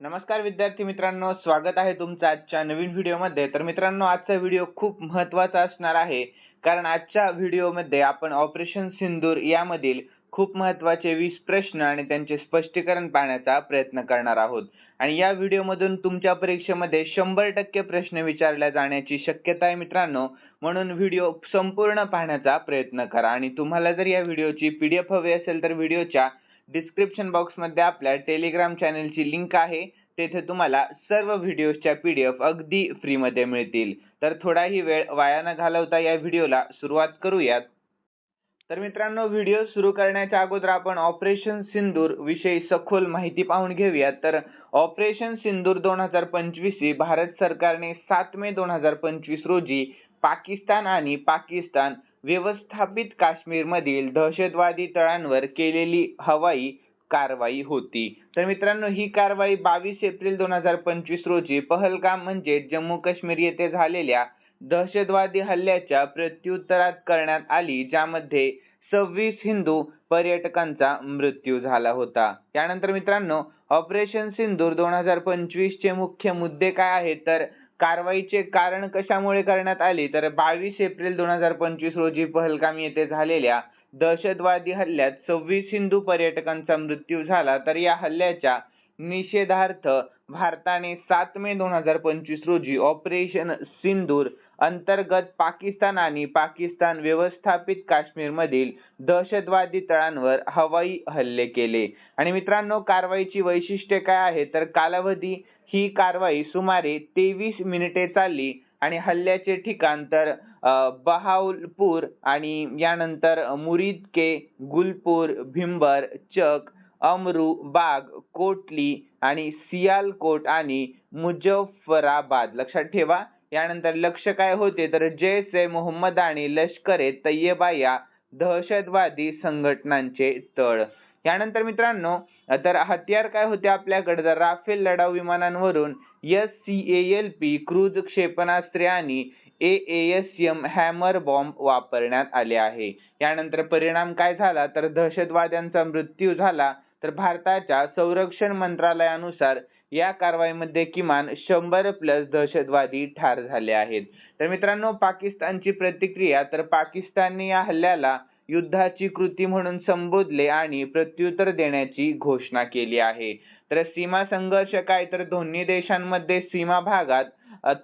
नमस्कार विद्यार्थी मित्रांनो स्वागत आहे तुमचं आजच्या नवीन व्हिडिओमध्ये. तर मित्रांनो आजचा व्हिडिओ खूप महत्त्वाचा असणार आहे. कारण आजच्या व्हिडिओमध्ये आपण ऑपरेशन सिंदूर यामधील खूप महत्त्वाचे वीस प्रश्न आणि त्यांचे स्पष्टीकरण पाहण्याचा प्रयत्न करणार आहोत. आणि या व्हिडिओमधून तुमच्या परीक्षेमध्ये शंभर टक्के प्रश्न विचारल्या जाण्याची शक्यता आहे मित्रांनो. म्हणून व्हिडिओ संपूर्ण पाहण्याचा प्रयत्न करा. आणि तुम्हाला जर या व्हिडिओची पी डी एफ हवी असेल तर व्हिडिओच्या डिस्क्रिप्शन बॉक्समध्ये आपल्या टेलिग्राम चॅनलची लिंक आहे. तेथे तुम्हाला सर्व व्हिडिओच्या पी डी एफ अगदी फ्रीमध्ये मिळतील. तर थोडाही वेळ वाया न घालवता या व्हिडिओला सुरुवात करूयात. तर मित्रांनो व्हिडिओ सुरू करण्याच्या अगोदर आपण ऑपरेशन सिंदूर विषयी सखोल माहिती पाहून घेऊयात. तर ऑपरेशन सिंदूर दोन हजार पंचवीस ही भारत सरकारने सात मे दोन हजार पंचवीस रोजी पाकिस्तान आणि पाकिस्तान व्यवस्थापित काश्मीरमधील दहशतवादी तळांवर केलेली हवाई कारवाई होती. तर मित्रांनो ही कारवाई बावीस एप्रिल दोन हजार पंचवीस रोजी पहलगाम म्हणजे जम्मू काश्मीर येथे झालेल्या दहशतवादी हल्ल्याच्या प्रत्युत्तरात करण्यात आली ज्यामध्ये सव्वीस हिंदू पर्यटकांचा मृत्यू झाला होता. त्यानंतर मित्रांनो ऑपरेशन सिंदूर दोन हजार पंचवीसचे मुख्य मुद्दे काय आहेत? तर कारवाईचे कारण कशामुळे करण्यात आले? तर बावीस एप्रिल दोन हजार पंचवीस रोजी पहलगाम येथे झालेल्या दहशतवादी हल्ल्यात सव्वीस हिंदू पर्यटकांचा मृत्यू झाला. तर या हल्ल्याच्या निषेधार्थ भारताने सात मे दोन हजार पंचवीस रोजी ऑपरेशन सिंदूर अंतर्गत पाकिस्तान आणि पाकिस्तान व्यवस्थापित काश्मीरमधील दहशतवादी तळांवर हवाई हल्ले केले. आणि मित्रांनो कारवाईची वैशिष्ट्ये काय आहे तर कालावधी ही कारवाई सुमारे तेवीस मिनिटे चालली आणि हल्ल्याचे ठिकाण तर बहावलपूर आणि यानंतर मुरीद के गुलपूर भिंबर चक अमरू बाग कोटली आणि सियालकोट आणि मुजफ्फराबाद लक्षात ठेवा यानंतर लक्ष काय होते? तर जैश ए मोहम्मद आणि लष्कर ए तय्यबा या दहशतवादी संघटनांचे तळ. यानंतर मित्रांनो तर हत्यार काय होते आपल्याकडे? तर राफेल लढाऊ विमानांवरून S C L P cruise क्षेपणास्त्रे आणि A S M hammer bomb वापरण्यात आले आहे. यानंतर परिणाम काय झाला? तर दहशतवाद्यांचा मृत्यू झाला. तर भारताच्या संरक्षण मंत्रालयानुसार या कारवाईमध्ये किमान शंभर प्लस दहशतवादी ठार झाले आहेत. तर मित्रांनो पाकिस्तानची प्रतिक्रिया तर पाकिस्तानने या हल्ल्याला युद्धाची कृती म्हणून संबोधले आणि प्रत्युत्तर देण्याची घोषणा केली आहे. तर सीमा संघर्ष काय? तर दोन्ही देशांमध्ये सीमा भागात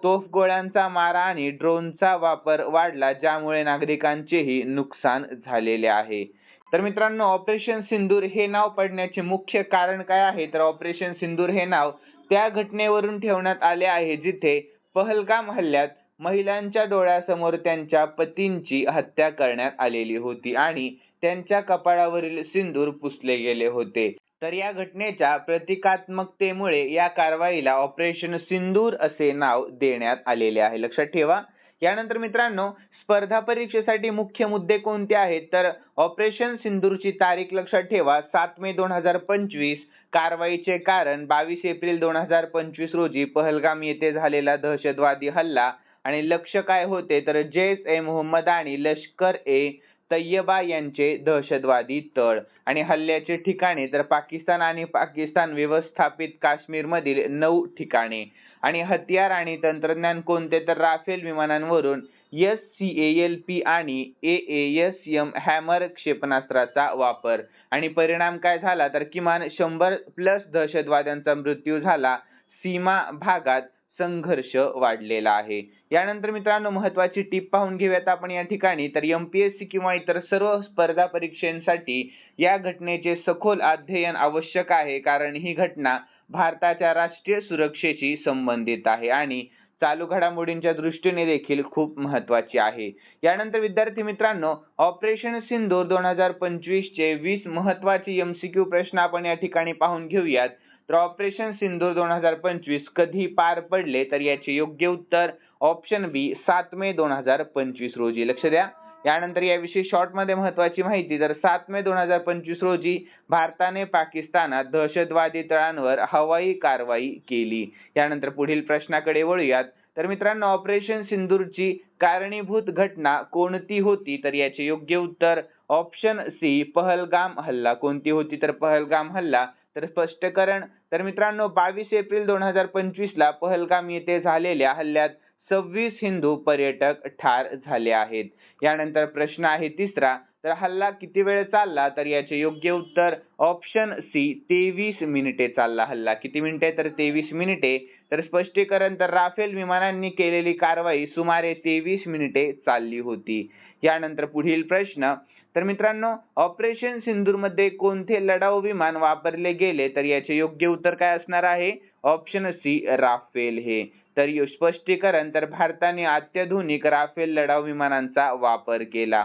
तोफ गोळ्यांचा मारा आणि ड्रोनचा वापर वाढला ज्यामुळे नागरिकांचेही नुकसान झालेले आहे. तर मित्रांनो ऑपरेशन सिंदूर हे नाव पडण्याचे मुख्य कारण काय आहे? तर ऑपरेशन सिंदूर हे नाव त्या घटनेवरून ठेवण्यात आले आहे जिथे पहलगाम हल्ल्यात महिलांच्या डोळ्यासमोर त्यांच्या पतींची हत्या करण्यात आलेली होती आणि त्यांच्या कपाळावरील सिंदूर पुसले गेले होते. तर या घटनेच्या प्रतिकात्मकतेमुळे या कारवाईला ऑपरेशन सिंदूर असे नाव देण्यात आलेले आहे. लक्षात ठेवा. यानंतर मित्रांनो स्पर्धा परीक्षेसाठी मुख्य मुद्दे कोणते आहेत? तर ऑपरेशन सिंदूरची तारीख लक्षात ठेवा. सात मे दोन हजार पंचवीस. कारवाईचे कारण बावीस एप्रिल दोन हजार पंचवीस रोजी पहलगाम येथे झालेला दहशतवादी हल्ला. आणि लक्ष काय होते? तर जैश ए मोहम्मद आणि लष्कर ए तय्यबा यांचे दहशतवादी तळ. आणि हल्ल्याचे ठिकाणे तर पाकिस्तान आणि पाकिस्तान व्यवस्थापित काश्मीर मधील नऊ ठिकाणे. आणि हत्यार आणि तंत्रज्ञान कोणते तर राफेल विमानांवरून एस सी एल पी आणि ए एस एम हॅमर क्षेपणास्त्राचा वापर. आणि परिणाम काय झाला? तर किमान शंभर प्लस दहशतवाद्यांचा मृत्यू झाला. सीमा भागात संघर्ष वाढलेला आहे. यानंतर मित्रांनो महत्वाची टीप पाहून घेऊयात आपण या ठिकाणी. तर एम पी एस सी किंवा इतर सर्व स्पर्धा परीक्षेसाठी या घटनेचे सखोल अध्ययन आवश्यक आहे. कारण ही घटना भारताच्या राष्ट्रीय सुरक्षेशी संबंधित आहे आणि चालू घडामोडींच्या दृष्टीने देखील खूप महत्वाची आहे. यानंतर विद्यार्थी मित्रांनो ऑपरेशन सिंदूर दोन हजार पंचवीसचे वीस महत्त्वाचे क्यू प्रश्न आपण या ठिकाणी पाहून घेऊयात. तर ऑपरेशन सिंदूर दोन हजार पंचवीस कधी पार पडले? तर याचे योग्य उत्तर ऑप्शन बी सात मे दोन हजार पंचवीस रोजी. लक्ष द्या. यानंतर याविषयी शॉर्टमध्ये महत्वाची माहिती तर सात मे दोन हजार पंचवीस रोजी भारताने पाकिस्तानात दहशतवादी तळांवर हवाई कारवाई केली. यानंतर पुढील प्रश्नाकडे वळूयात. तर मित्रांनो ऑपरेशन सिंदूरची कारणीभूत घटना कोणती होती? तर याचे योग्य उत्तर ऑप्शन सी पहलगाम हल्ला. कोणती होती? तर पहलगाम हल्ला. तर स्पष्टीकरण तर मित्रांनो बावीस एप्रिल दोन हजार पंचवीस ला पहलगाम येथे झालेल्या हल्ल्यात सव्वीस हिंदू पर्यटक ठार झाले आहेत. यानंतर प्रश्न आहे तिसरा तर हल्ला किती वेळ चालला? तर याचे योग्य उत्तर ऑप्शन सी तेवीस मिनिटे चालला हल्ला. किती मिनिटे? तर तेवीस मिनिटे. तर स्पष्टीकरण तर राफेल विमानांनी केलेली कारवाई सुमारे तेवीस मिनिटे चालली होती. यानंतर पुढील प्रश्न तर मित्रांनो ऑपरेशन सिंदूरमध्ये कोणते लढाऊ विमान वापरले गेले? तर याचे योग्य उत्तर काय असणार आहे? ऑप्शन सी राफेल हे. तर स्पष्टीकरण तर भारताने अत्याधुनिक राफेल लढाऊ विमानांचा वापर केला.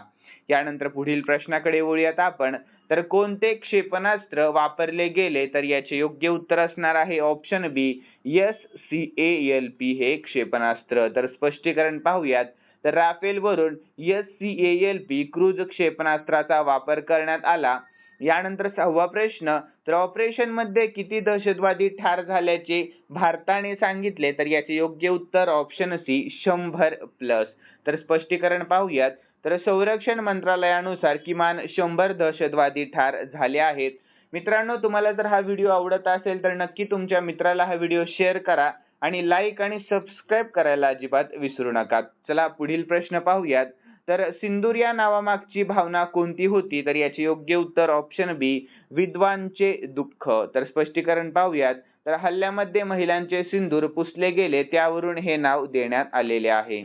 यानंतर पुढील प्रश्नाकडे वळूयात आपण. तर कोणते क्षेपणास्त्र वापरले गेले तर याचे योग्य उत्तर असणार आहे? Option B S C A L P हे क्षेपणास्त्र. तर स्पष्टीकरण पाहूयात. तर राफेल वरून S C A L P cruise क्षेपणास्त्राचा वापर करण्यात आला. यानंतर सहावा प्रश्न तर ऑपरेशनमध्ये किती दहशतवादी ठार झाल्याचे भारताने सांगितले तर याचे योग्य उत्तर ऑप्शन सी शंभर प्लस तर स्पष्टीकरण पाहूयात तर संरक्षण मंत्रालयानुसार किमान शंभर दहशतवादी ठार झाले आहेत. मित्रांनो तुम्हाला जर हा व्हिडिओ आवडत असेल तर नक्की तुमच्या मित्राला हा व्हिडिओ शेअर करा आणि लाईक आणि सबस्क्राईब करायला अजिबात विसरू नका. चला पुढील प्रश्न पाहूयात. तर सिंदूर या नावामागची भावना कोणती होती? तर याचे योग्य उत्तर ऑप्शन बी विद्वानचे दुःख. तर स्पष्टीकरण पाहूयात. तर हल्ल्यामध्ये महिलांचे सिंदूर पुसले गेले त्यावरून हे नाव देण्यात आलेले आहे.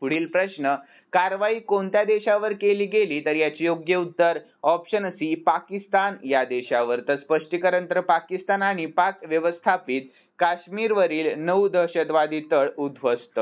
पुढील प्रश्न कारवाई कोणत्या देशावर केली गेली? तर याचे योग्य उत्तर ऑप्शन सी पाकिस्तान या देशावर. तर स्पष्टीकरण तर पाकिस्तान आणि पाक व्यवस्थापित काश्मीरवरील नऊ दहशतवादी तळ उद्ध्वस्त.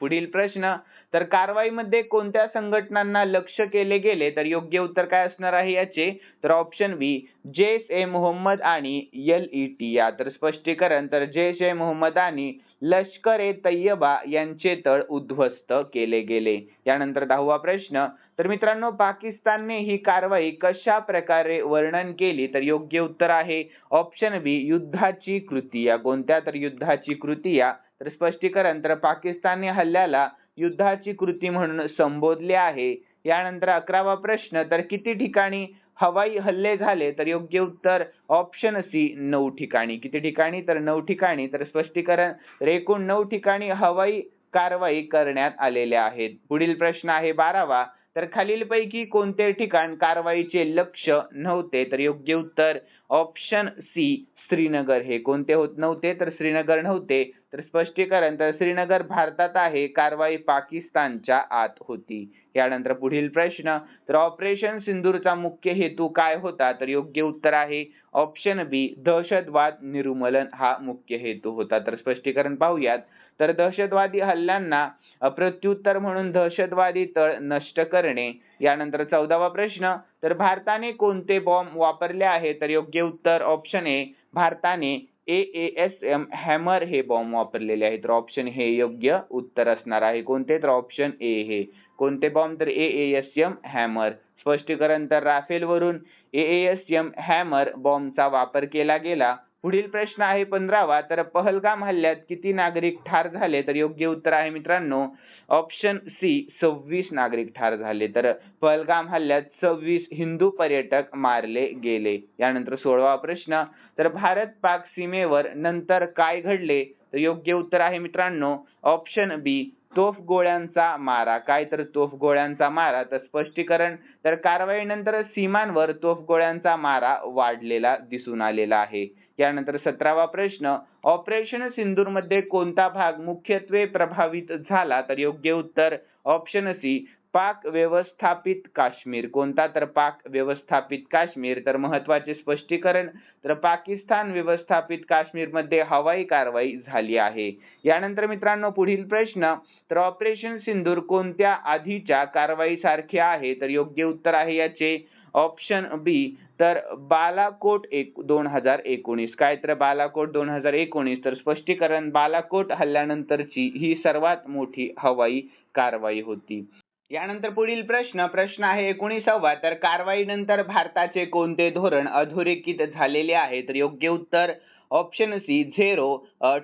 पुढील प्रश्न तर कारवाईमध्ये कोणत्या संघटनांना लक्ष केले गेले? तर योग्य उत्तर काय असणार आहे याचे? तर ऑप्शन बी जेस ए मोहम्मद आणि एल ई टी या तर स्पष्टीकरण तर जेश ए मोहम्मद आणि लष्कर ए तय्यबा यांचे तळ उद्ध्वस्त केले गेले. यानंतर दहावा प्रश्न तर मित्रांनो पाकिस्तानने ही कारवाई कशा प्रकारे वर्णन केली? तर योग्य उत्तर आहे ऑप्शन बी युद्धाची कृती. कोणत्या तर युद्धाची कृती तर स्पष्टीकरण तर पाकिस्तानने हल्ल्याला युद्धाची कृती म्हणून संबोधले आहे. यानंतर अकरावा प्रश्न तर किती ठिकाणी हवाई हल्ले झाले? तर योग्य उत्तर ऑप्शन सी नऊ ठिकाणी. किती ठिकाणी? तर नऊ ठिकाणी. तर स्पष्टीकरण एकूण नऊ ठिकाणी हवाई कारवाई करण्यात आलेल्या आहेत. पुढील प्रश्न आहे बारावा. तर खालीलपैकी कोणते ठिकाण कारवाईचे लक्ष नव्हते तर योग्य उत्तर ऑप्शन सी श्रीनगर. हे कोणते होत नव्हते तर श्रीनगर नव्हते. तर स्पष्टीकरण तर श्रीनगर भारतात आहे कारवाई पाकिस्तानच्या आत होती. यानंतर पुढील प्रश्न तर ऑपरेशन सिंदूरचा मुख्य हेतू काय होता तर योग्य उत्तर आहे ऑप्शन बी दहशतवाद निर्मूलन हा मुख्य हेतू होता. तर स्पष्टीकरण पाहूयात. तर दहशतवादी हल्ल्यांना प्रत्युत्तर म्हणून दहशतवादी तळ नष्ट करणे. यानंतर चौदावा प्रश्न तर भारताने कोणते बॉम्ब वापरले आहे? तर योग्य उत्तर ऑप्शन ए भारताने ए एस एम हॅमर हे बॉम्ब वापरलेले आहेत तर ऑप्शन हे योग्य उत्तर असणार आहे. कोणते? तर ऑप्शन ए हे. कोणते बॉम्ब तर ए एस एम हॅमर स्पष्टीकरण तर राफेल वरून ए एस एम हॅमर बॉम्बचा वापर केला गेला. पुढील प्रश्न आहे पंधरावा. तर पहलगाम हल्ल्यात किती नागरिक ठार झाले? तर योग्य उत्तर आहे मित्रांनो ऑप्शन सी सव्वीस नागरिक ठार झाले. तर पहलगाम हल्ल्यात सव्वीस हिंदू पर्यटक मारले गेले. यानंतर सोळावा प्रश्न तर भारत पाक सीमेवर नंतर काय घडले? तर योग्य उत्तर आहे मित्रांनो ऑप्शन बी तोफ गोळ्यांचा मारा. काय तर तोफ गोळ्यांचा मारा? तर स्पष्टीकरण तर कारवाईनंतर सीमांवर तोफ गोळ्यांचा मारा वाढलेला दिसून आलेला आहे. यानंतर सतरावा प्रश्न ऑपरेशन सिंदूरमध्ये कोणता भाग मुख्यत्वे प्रभावित झाला? तर योग्य उत्तर ऑप्शन सी पाक व्यवस्थापित काश्मीर. कोणता? तर पाक व्यवस्थापित काश्मीर. तर महत्त्वाचे स्पष्टीकरण तर पाकिस्तान व्यवस्थापित काश्मीरमध्ये हवाई कारवाई झाली आहे. यानंतर मित्रांनो पुढील प्रश्न तर ऑपरेशन सिंदूर कोणत्या आधीच्या कारवाई सारखे आहे? तर योग्य उत्तर आहे याचे ऑप्शन बी तर बालाकोट एक दोन हजार एकोणीस. काय तर बालाकोट दोन हजार एकोणीस. तर स्पष्टीकरण बालाकोट हल्ल्यानंतरची ही सर्वात मोठी हवाई कारवाई होती. यानंतर पुढील प्रश्न प्रश्न आहे एकोणीसावा. तर कारवाई नंतर भारताचे कोणते धोरण अधोरेखित झालेले आहे? तर योग्य उत्तर option C zero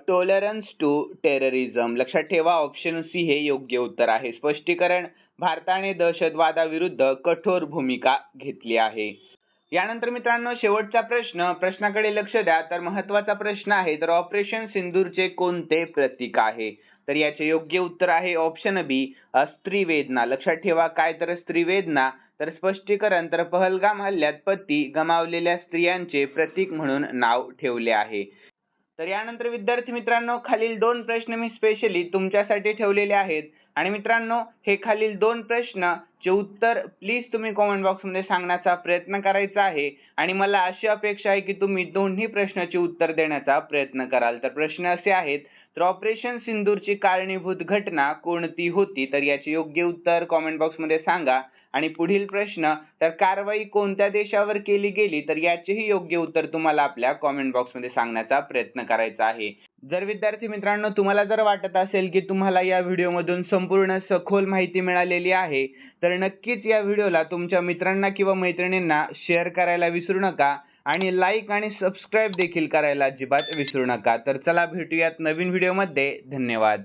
tolerance to terrorism लक्षात ठेवा ऑप्शन सी हे योग्य उत्तर आहे. स्पष्टीकरण भारताने दहशतवादाविरुद्ध कठोर भूमिका घेतली आहे. यानंतर मित्रांनो शेवटचा प्रश्न प्रश्नाकडे लक्ष द्या. तर महत्त्वाचा प्रश्न आहे तर ऑपरेशन सिंदूरचे कोणते प्रतीक आहे? तर याचे योग्य उत्तर आहे ऑप्शन बी स्त्रीवेदना लक्षात ठेवा काय तर स्त्रीवेदना? तर स्पष्टीकरण तर पहलगाम हल्ल्यात पती गमावलेल्या स्त्रियांचे प्रतीक म्हणून नाव ठेवले आहे. तर यानंतर विद्यार्थी मित्रांनो खालील दोन प्रश्न मी स्पेशली तुमच्यासाठी ठेवलेले आहेत. आणि मित्रांनो हे खालील दोन प्रश्न चे उत्तर प्लीज तुम्ही कॉमेंट बॉक्समध्ये सांगण्याचा प्रयत्न करायचा आहे. आणि मला अशी अपेक्षा आहे की तुम्ही दोन्ही प्रश्नाचे उत्तर देण्याचा प्रयत्न कराल. तर प्रश्न असे आहेत तर ऑपरेशन सिंदूरची कारणीभूत घटना कोणती होती? तर याचे योग्य उत्तर कॉमेंट बॉक्समध्ये सांगा. आणि पुढील प्रश्न तर कारवाई कोणत्या देशावर केली गेली? तर याचेही योग्य उत्तर तुम्हाला आपल्या कॉमेंट बॉक्समध्ये सांगण्याचा प्रयत्न करायचा आहे. जर विद्यार्थी मित्रांनो तुम्हाला जर वाटत असेल की तुम्हाला या व्हिडिओमधून संपूर्ण सखोल माहिती मिळालेली आहे तर नक्कीच या व्हिडिओला तुमच्या मित्रांना किंवा मैत्रिणींना शेअर करायला विसरू नका आणि लाईक आणि सबस्क्राईब देखील करायला अजिबात विसरू नका. तर चला भेटूयात नवीन व्हिडिओमध्ये. धन्यवाद.